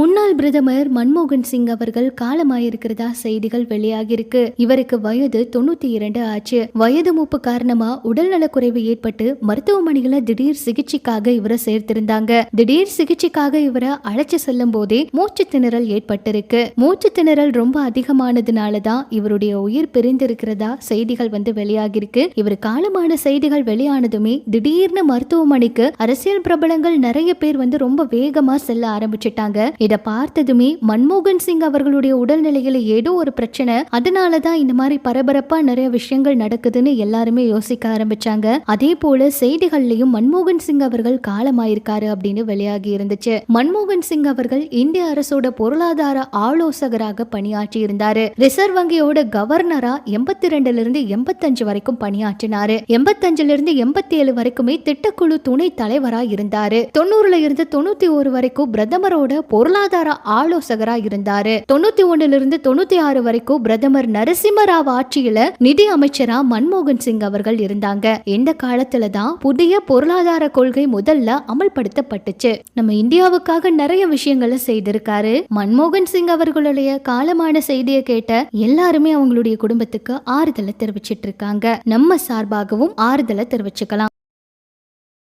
முன்னாள் பிரதமர் மன்மோகன் சிங் அவர்கள் காலமாயிருக்கிறதா செய்திகள் வெளியாகியிருக்கு. இவருக்கு வயது தொண்ணூத்தி இரண்டு ஆச்சு. வயது மூப்பு காரணமா உடல்நலக்குறைவு ஏற்பட்டு மருத்துவமனையில திடீர் சிகிச்சைக்காக இவரை சேர்த்திருந்தாங்க. திடீர் சிகிச்சைக்காக இவரை அழைச்சு செல்லும் போதே மூச்சு திணறல் ஏற்பட்டிருக்கு. மூச்சு திணறல் ரொம்ப அதிகமானதுனாலதான் இவருடைய உயிர் பிரிந்திருக்கிறதா செய்திகள் வந்து வெளியாகிருக்கு இவர் காலமான செய்திகள் வெளியானதுமே திடீர்னு மருத்துவமனைக்கு அரசியல் பிரபலங்கள் நிறைய பேர் வந்து ரொம்ப வேகமா செல்ல ஆரம்பிச்சிட்டாங்க. இதை பார்த்ததுமே மன்மோகன் சிங் அவர்களுடைய உடல்நிலையில ஏதோ ஒரு பிரச்சனை. அதனாலதான் இந்த மாதிரி பரபரப்பா நிறைய விஷயங்கள் நடக்குதுன்னு எல்லாருமே யோசிக்க ஆரம்பிச்சாங்க. அதே போல செய்திகள்லயும் மன்மோகன் சிங் அவர்கள் காலமாயிருக்காரு அப்படின்னு வெளியாகி இருந்துச்சு. மன்மோகன் சிங் அவர்கள் இந்திய அரசோட பொருளாதார ஆலோசகராக பணியாற்றி இருந்தாரு. ரிசர்வ் வங்கியோட கவர்னரா எண்பத்தி ரெண்டுல இருந்து எண்பத்தஞ்சு வரைக்கும் பணியாற்றினாரு. எண்பத்தஞ்சுல இருந்து எண்பத்தி ஏழு வரைக்குமே திட்டக்குழு துணை தலைவரா இருந்தாரு. தொண்ணூறுல இருந்து தொண்ணூத்தி ஒரு வரைக்கும் பிரதமரோட பொருளாதார ஆலோசகரா இருந்தாரு தொண்ணூத்தி ஒண்ணுல இருந்து தொண்ணூத்தி ஆறு வரைக்கும் பிரதமர் நரசிம்மராவ் ஆட்சியில நிதி அமைச்சரா மன்மோகன் சிங் அவர்கள் இருந்தாங்க. இந்த காலத்துல தான் புதிய பொருளாதார கொள்கை முதல்ல அமல்படுத்தப்பட்டுச்சு. நம்ம இந்தியாவுக்காக நிறைய விஷயங்களை செய்திருக்காரு. மன்மோகன் சிங் அவர்களுடைய காலமான செய்தியை கேட்ட எல்லாருமே அவங்களுடைய குடும்பத்துக்கு ஆறுதலை தெரிவிச்சிட்டு இருக்காங்க நம்ம சார்பாகவும் ஆறுதலை தெரிவிச்சுக்கலாம்.